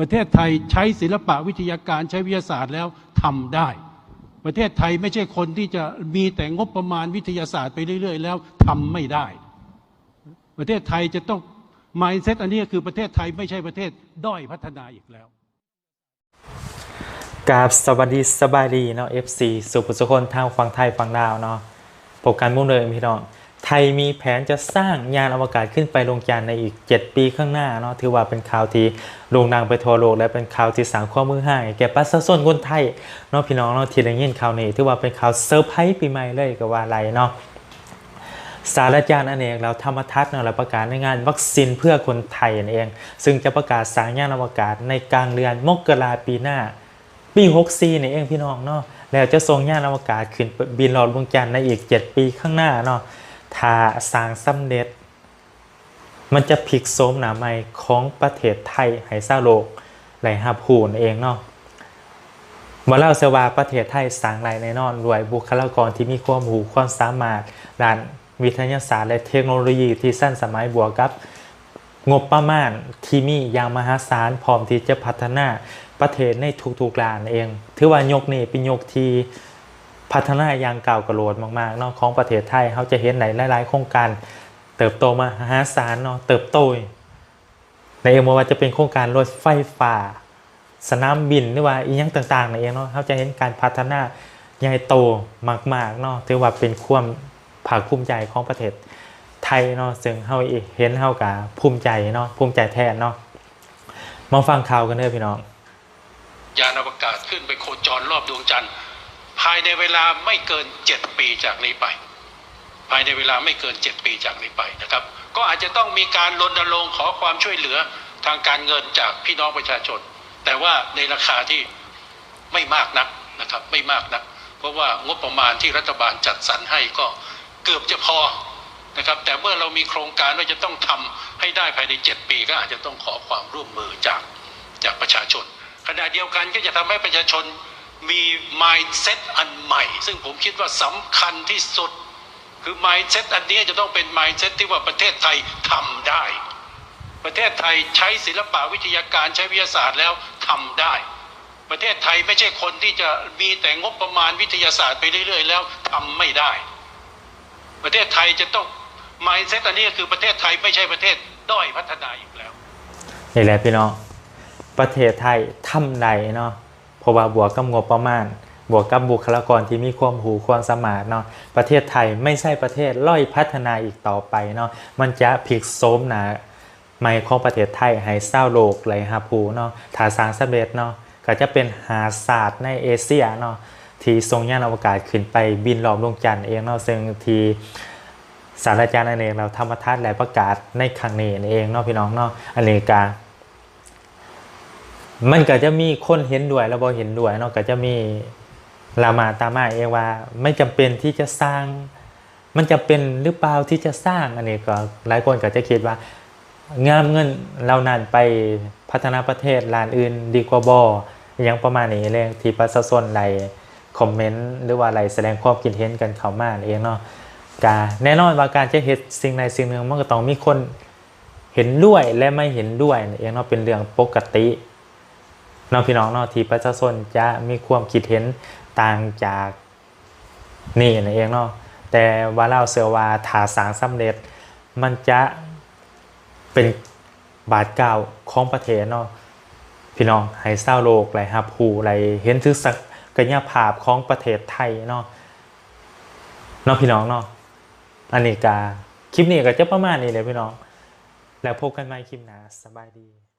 ประเทศไทยใช้ศิลปะวิทยาการใช้วิทยาศาสตร์แล้วทำได้ ประเทศไทยไม่ใช่คนที่จะมีแต่งบประมาณวิทยาศาสตร์ไปเรื่อย ๆ แล้วทำไม่ได้ ประเทศไทยจะต้อง mindset อันนี้คือประเทศไทยไม่ใช่ประเทศด้อยพัฒนาอีกแล้วกราบสวัสดีสบายดีเนาะ FC สุภสุคนทางฝั่งไทยฝั่งดาวเนาะโปรแกรมมุ่งเดิมพี่น้อง ทยมีแผนจะสร้างยานอวกาศขึ้นไปลงจานในอีก 7 ปีข้างหน้าเนาะถือว่าเป็นข่าวที่โด่งดังไปทั่วโลกและเป็นข่าวที่สร้างความมือให้แก่ประชาชนคนไทยเนาะพี่น้องเนาะที่ได้ยินข่าวนี้ถือว่าเป็นข่าวเซอร์ไพรส์ปีใหม่เลยก็ว่าไรเนาะศารจารย์อเนกเราธรรมทัศน์เราประกาศในงานวัคซีนเพื่อคนไทยนั่นเอง ซึ่งจะประกาศสร้างยานอวกาศในกลางเดือนมกราปีหน้า ปี64นี่เองพี่น้องเนาะแล้วจะส่งยานอวกาศขึ้นบินรอดวงจันทร์ในอีก 7 ปีข้างหน้าเนาะ ถ้าสร้างสำเร็จ มันจะพลิกโสมหนาใหม่ของประเทศไทยให้ซาโลกไหลหับหูนนเองเนาะมาเล่าเสว่าประเทศไทยสร้างรายแน่นอนรวยบุคลากรที่มีความรู้ความสามารถด้านวิทยาศาสตร์และเทคโนโลยีที่สั้นสมัยบวกกับ งบประมาณที่มีอย่างมหาศาลพร้อมที่จะพัฒนาประเทศในทุกๆด้านเอง ถือว่ายกนี่เป็นยกที่ พัฒนาอย่างก้าวกระโดดมากๆเนาะของประเทศไทยเขาจะเห็นในหลาย ๆ โครงการเติบโตมาหาศาลเนาะเติบโต ในเองว่าจะเป็นโครงการรถไฟฟ้าสนามบินหรือว่าอีกอย่างต่างๆในเองเนาะเขาจะเห็นการพัฒนาใหญ่โตมากๆเนาะถือว่าเป็นความภาคภูมิใจของประเทศไทยเนาะซึ่งเขาเห็นเขากับภูมิใจเนาะภูมิใจแทนเนาะมาฟังข่าวกันเด้อพี่น้อง ยานอวกาศขึ้นไปโคจรรอบดวงจันทร์ ภายในเวลาไม่เกินเจ็ดปีจากนี้ไป ภายในเวลาไม่เกินเจ็ดปีจากนี้ไปนะครับ ก็อาจจะต้องมีการรณรงค์ขอความช่วยเหลือทางการเงินจากพี่น้องประชาชน แต่ว่าในราคาที่ไม่มากนักนะครับไม่มากนัก เพราะว่างบประมาณที่รัฐบาลจัดสรรให้ก็เกือบจะพอนะครับแต่เมื่อเรามีโครงการว่าจะต้องทำให้ได้ภายในเจ็ดปี ก็อาจจะต้องขอความร่วมมือจากจากประชาชนขณะเดียวกันก็จะทำให้ประชาชน มี mindset อันใหม่ ซึ่งผมคิดว่าสำคัญที่สุด คือ mindset อันนี้จะต้องเป็น mindset ที่ว่าประเทศไทยทำได้ ประเทศไทยใช้ศิลปะวิทยาการใช้วิทยาศาสตร์แล้วทำได้ ประเทศไทยไม่ใช่คนที่จะมีแต่งบประมาณวิทยาศาสตร์ไปเรื่อย ๆ แล้วทำไม่ได้ ประเทศไทยจะต้อง mindset อันนี้คือประเทศไทยไม่ใช่ประเทศด้อยพัฒนาอีกแล้วนี่แหละพี่น้องประเทศไทยทำได้เนาะ เพราะว่าบวกกับงบประมาณ บวกกับบุคลากรที่มีความหูความสมารถเนาะประเทศไทยไม่ใช่ประเทศล่อยพัฒนาอีกต่อไปเนาะมันจะพลิกโสมหนาไม่ของประเทศไทยให้เศร้าโลกไหลหาภูเนาะถ้าสร้างสำเร็จเนาะก็จะเป็นหาศาสตร์ในเอเชียเนาะที่ทรงยานอวกาศขึ้นไปบินรอบดวงจันทร์เองเนาะซึ่งที่ศาสตราจารย์อเนกเราธรรมทัศน์และประกาศในครั้งนี้เองเนาะพี่น้องเนาะอเนกา มันก็จะมีคนเห็นด้วยแล้วบอเห็นด้วยเนาะก็จะมีรามาตามาเอว่า ไม่จำเป็นที่จะสร้าง มันจะเป็นหรือเปล่าที่จะสร้างอันนี้ก็หลายคนก็จะคิดว่างามเงินเรานานไปพัฒนาประเทศลานอื่นดีกว่าบอยังประมาณนี้เลยที่ประชาชนไหลคอมเมนต์หรือว่าไหลแสดงความคิดเห็นกันเข้ามาเองเนาะกาแน่นอนว่าการจะเห็นสิ่งใดสิ่งหนึ่งมันก็ต้องมีคนเห็นด้วยและไม่เห็นด้วยเองเนาะเป็นเรื่องปกติ น้องพี่น้องเนาะที่ประชาชนจะมีความคิดเห็นต่างจากนี่นั่นเองเนาะแต่ว่าเล่าเสือว่าถาสางสำเร็จ มันจะเป็นบาทเก่าของประเทศเนาะพี่น้องให้เศร้าโลกไหลฮับหูไหลเห็นถึงศักยภาพของประเทศไทยเนาะเนาะพี่น้องเนาะอันนี้กาคลิปนี้ก็จะประมาณนี้เลยพี่น้อง แล้วพบกันใหม่คลิปหน้าสบายดี